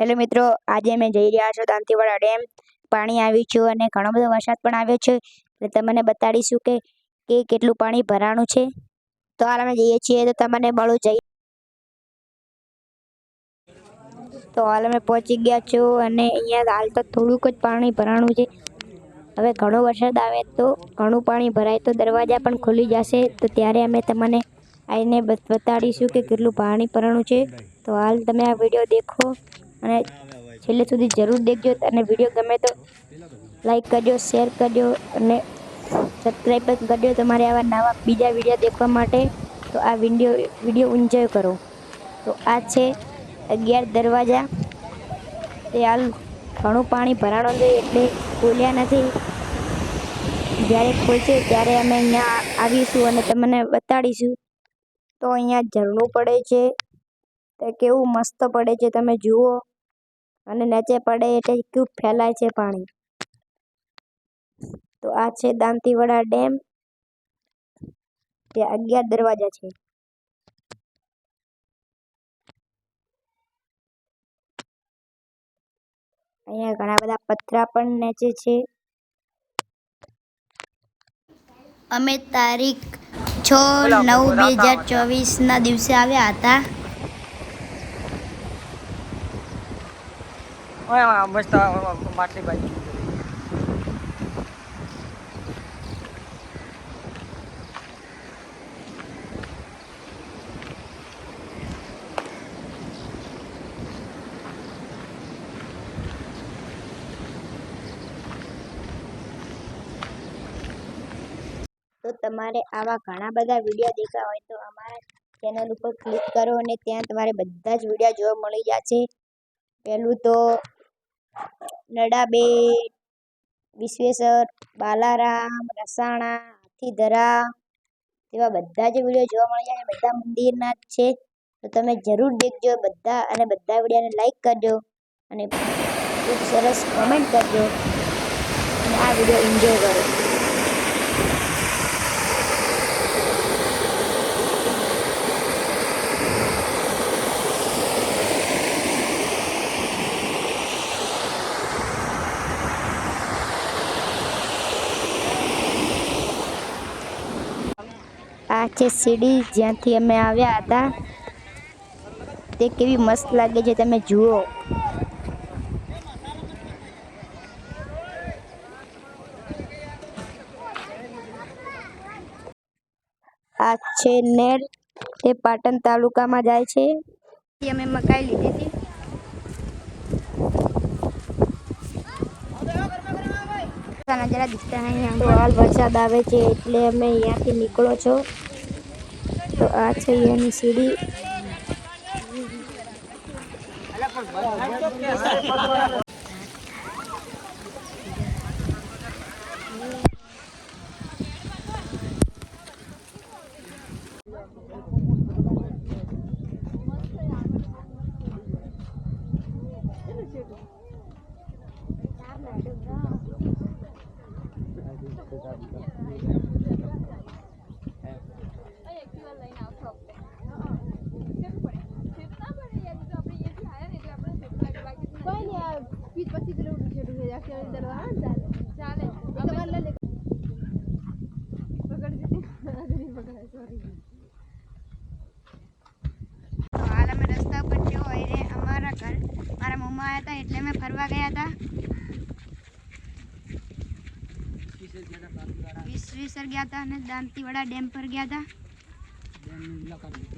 Hello મિત્રો, આજે અમે જઈ રહ્યા છો દાંતીવાડા ડેમ. પાણી આવ્યું છે અને ઘણો બધો વરસાદ પણ આવ્યો છે. એટલે તમને બતાડીશું કે કે કેટલું પાણી ભરાણું છે. તો હાલ અમે જઈએ છીએ તો તમને મળું જઈ. તો હાલ અમે પહોંચી ગયા છો અને અહીંયા હાલ તો થોડુંક જ પાણી ભરાણું છે. હવે ઘણો વરસાદ આવે તો ઘણું પાણી ભરાય તો દરવાજા પણ ખુલી જશે. તો ત્યારે અમે તમને આવીને બત- બતાડીશું કે કેટલું પાણી ભરાણું છે. તો હાલ તમે આ વીડિયો દેખો. અને છેલ્લે સુધી જરૂર દેખજો અને વીડિયો ગમે તો લાઈક કરજો, શેર કરજો અને સબસ્ક્રાઈબ કરજો તમારે આવા નવા બીજા વીડિયો દેખવા માટે. તો આ વીડિયો વીડિયો એન્જોય કરો. તો આ છે અગિયાર દરવાજા. તે હાલ ઘણું પાણી ભરાણું છે એટલે ખોલ્યા નથી. જ્યારે ખોલશે ત્યારે અમે અહીંયા આવીશું અને તમને બતાડીશું. તો અહીંયા ઝરણું પડે છે. તે કેવું મસ્ત પડે છે તમે જુઓ. અને નીચે પડે એટલે ખૂબ ફેલાય છે પાણી. તો આ છે દાંતીવાડા ડેમ તે અગિયાર દરવાજા છે. અહીંયા ઘણા બધા પથરા પણ નીચે છે. અમે તારીખ છ નવ બે હજાર ચોવીસના દિવસે આવ્યા હતા. તો તમારે આવા ઘણા બધા વીડિયો દેખવા હોય તો અમારા ચેનલ ઉપર ક્લિક કરો અને ત્યાં તમારે બધા જ વીડિયો જોવા મળી જશે. પહેલું તો નડાબેટ, વિશ્વેશ્વર, બાલારામ, રસાણા, હાથીધરા એવા બધા જે વીડિયો જોવા મળી જાય બધા મંદિરના જ છે. તો તમે જરૂર દેખજો બધા અને બધા વિડીયોને લાઈક કરજો અને ખૂબ સરસ કોમેન્ટ કરજો અને આ વીડિયો એન્જોય કરો. આ છે સીડી જ્યાંથી અમે આવ્યા હતા. તે કેવી મસ્ત લાગે છે, તમે જુઓ. આ છે નેર, તે પાટણ તાલુકામાં જાય છે. અમે મકાઈ લીધી હતી. નજારા દિખતા નહીં હાલ વરસાદ આવે છે, એટલે અમે અહીંયાથી નીકળો છો. તો આ છે અહીંયાની સીડી તો હાલ અમે રસ્તા પર જો એને અમારા ઘર મારા મમ્મા આવ્યા હતા એટલે મેં ફરવા ગયા હતા વિશ્વેશ્વર ગયા હતા અને દાંતીવાડા ડેમ પર ગયા હતા. naglakad.